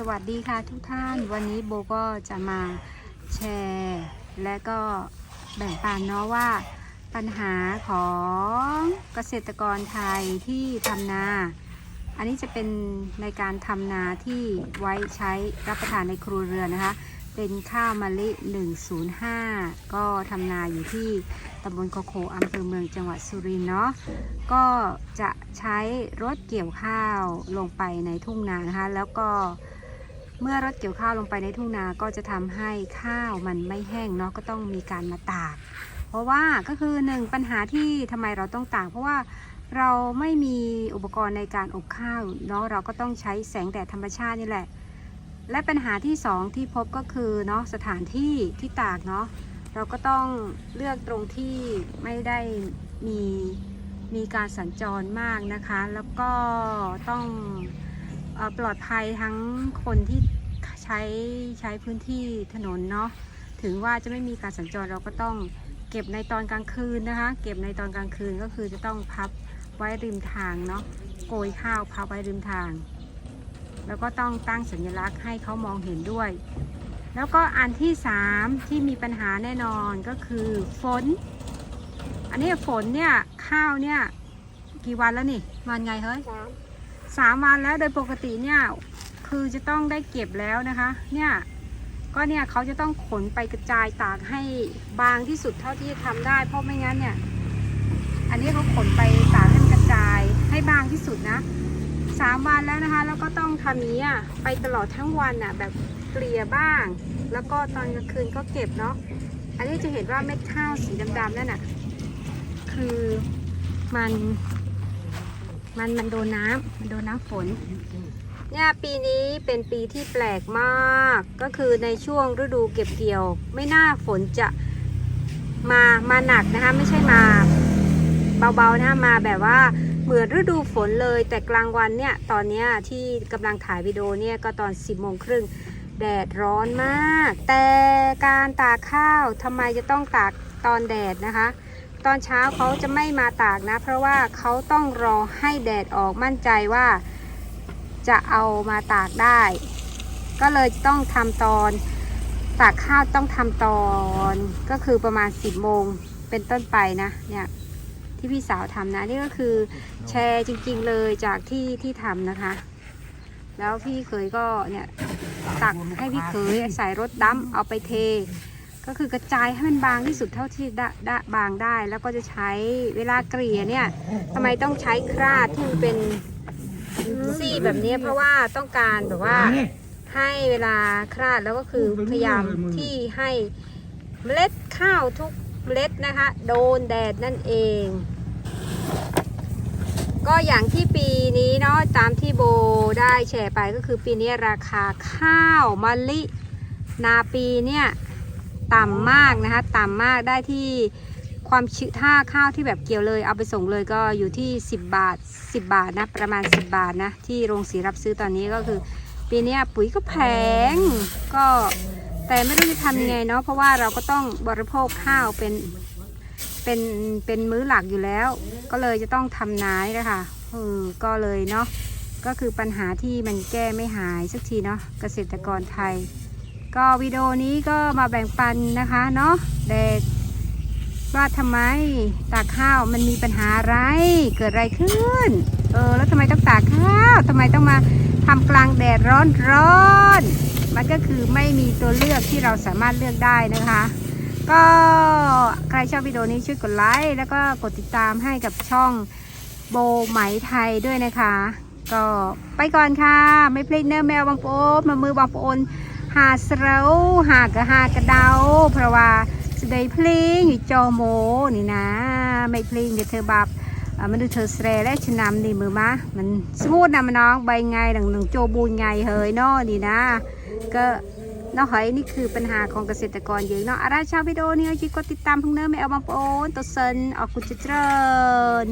สวัสดีค่ะทุกท่านวันนี้โบก็จะมาแชร์ และก็แบ่งปันเนาะว่าปัญหาของเกษตรกรไทยที่ทำนา อันนี้จะเป็นในการทำนาที่ไว้ใช้รับประทานในครัวเรือนนะคะ เป็นข้าวมะลิ 105 ก็ทำนาอยู่ที่ตำบลโคโคอำเภอเมืองจังหวัดสุรินทร์เนาะก็จะใช้รถเกี่ยวข้าวลงไปในทุ่งนานะคะ แล้วก็ เมื่อรถเกี่ยวข้าวลงไปในทุ่งนาก็จะทำให้ข้าวมันไม่แห้งเนาะก็ต้องมีการมาตาก เพราะว่าก็คือหนึ่งปัญหาที่ทำไมเราต้องตาก เพราะว่าเราไม่มีอุปกรณ์ในการอบข้าวเนาะเราก็ต้องใช้แสงแดดธรรมชาตินี่แหละ และปัญหาที่สองที่พบก็คือเนาะสถานที่ที่ตากเนาะเราก็ต้องเลือกตรงที่ไม่ได้มีมีการสัญจรมากนะคะ แล้วก็ต้อง ปลอดภัยทั้งคนที่ใช้ใช้พื้นที่ถนนเนาะถึงว่าจะไม่มีการสัญจรเราก็ต้องเก็บในตอนกลางคืนนะคะ เก็บในตอนกลางคืนก็คือจะต้องพับไว้ริมทางเนาะโกยข้าวพับไว้ริมทาง แล้วก็ต้องตั้งสัญลักษณ์ให้เขามองเห็นด้วย แล้วก็อันที่สามที่มีปัญหาแน่นอนก็คือฝน อันนี้ฝนเนี่ยข้าวเนี่ยกี่วันแล้วนี่วันไงเฮ้ย สามวันแล้วโดยปกติเนี่ยคือจะต้องได้เก็บแล้วนะคะ เนี่ยก็เนี่ยเขาจะต้องขนไปกระจายตากให้บางที่สุดเท่าที่จะทำได้ เพราะไม่งั้นเนี่ย อันนี้เขาขนไปตากให้มันกระจายให้บางที่สุดนะสามวันแล้วนะคะ แล้วก็ต้องทำอย่านี้อะไปตลอดทั้งวันอะแบบเกลี่ยบ้าง แล้วก็ตอนกลางคืนก็เก็บเนาะอันนี้จะเห็นว่าเม็ดข้าวสีดำๆนั่นน่ะคือมัน มันมันโดนน้ำมันโดนน้ำฝน เนี่ยปีนี้เป็นปีที่แปลกมาก ก็คือในช่วงฤดูเก็บเกี่ยว ไม่น่าฝนจะมามาหนักนะคะไม่ใช่มาเบาๆนะคะมาแบบว่าเหมือนฤดูฝนเลย แต่กลางวันเนี่ยตอนนี้ที่กำลังถ่ายวิดีโอเนี่ยก็ตอน 10โมงครึ่งแดดร้อนมาก แต่การตากข้าวทำไมจะต้องตากตอนแดดนะคะ ตอนเช้าเขาจะไม่มาตากนะ เพราะว่าเขาต้องรอให้แดดออกมั่นใจว่าจะเอามาตากได้ ก็เลยต้องทำตอนตากข้าวต้องทำตอนก็คือประมาณ 10โมงเป็นต้นไปนะเนี่ยที่พี่สาวทำนะ นี่ก็คือแชร์จริง ๆเลยจากที่ที่ทำนะคะ แล้วพี่เคยก็เนี่ยตักให้พี่เคยใส่รถดั้มเอาไปเท ก็คือกระจายให้มันบางที่สุดเท่าที่ได้ได้บางได้ แล้วก็จะใช้เวลาเกลี่ยเนี่ยทำไมต้องใช้คราดที่มันเป็นซี่แบบนี้เพราะว่าต้องการแบบว่าให้เวลาคลาดแล้วก็คือพยายามที่ให้เมล็ดข้าวทุกเมล็ดนะคะ โดนแดดนั่นเอง ก็อย่างที่ปีนี้เนาะตามที่โบได้แชร์ไปก็คือปีนี้ราคาข้าวมะลิ นาปีเนี่ย ต่ำมากนะคะต่ำมากได้ที่ความชื้นถ้าข้าวที่แบบเกี่ยวเลย เอาไปส่งเลยก็อยู่ที่ 10 บาท 10 บาทนะประมาณ 10 บาทนะที่โรงสีรับซื้อตอนนี้ก็คือปีนี้ปุ๋ยก็แพงก็แต่ไม่รู้จะทำยังไงเนาะเพราะว่าเราก็ต้องบริโภคข้าวเป็นเป็นเป็นมื้อหลักอยู่แล้ว ก็เลยจะต้องทำนานี่แหละคะเออก็เลยเนาะก็คือปัญหาที่มันแก้ไม่หายสักทีเนาะเกษตรกรไทย ก็วิดีโอนี้ก็มาแบ่งปันนะคะเนาะเด็กว่าทำไมตากข้าวมันมีปัญหาอะไรเกิดอะไรขึ้น เออแล้วทำไมต้องตากข้าวทำไมต้องมาทำกลางแดดร้อนร้อนมันก็คือไม่มีตัวเลือกที่เราสามารถเลือกได้นะคะ ก็ใครชอบวิดีโอนี้ช่วยกดไลค์แล้วก็กดติดตามให้กับช่องโบไหมไทยด้วยนะคะ ก็ไปก่อนค่ะ ไม่เพลิดเนื้อแมวบางโปนมามือบางโปน หาเสราหากระหากระเดา เพราะว่าสดเพลงอยู่จอโมนี่นะ ไม่เพลงเดี๋ยวเธอบับมันดูเธอเสรและชนำนี่มือมามันสมูทนะมันน้องใบไงหนังหนังโจบูนไงเฮยเนาะนี่นะ ก็เนาะเฮ้ยนี่คือปัญหาของเกษตรกรเยอะเนาะอะไรชาววิดีโอนี้ช่วยกดติดตามพงเนอร์ไม่เอาบางโปนตัวเซนออกกุจเจริญ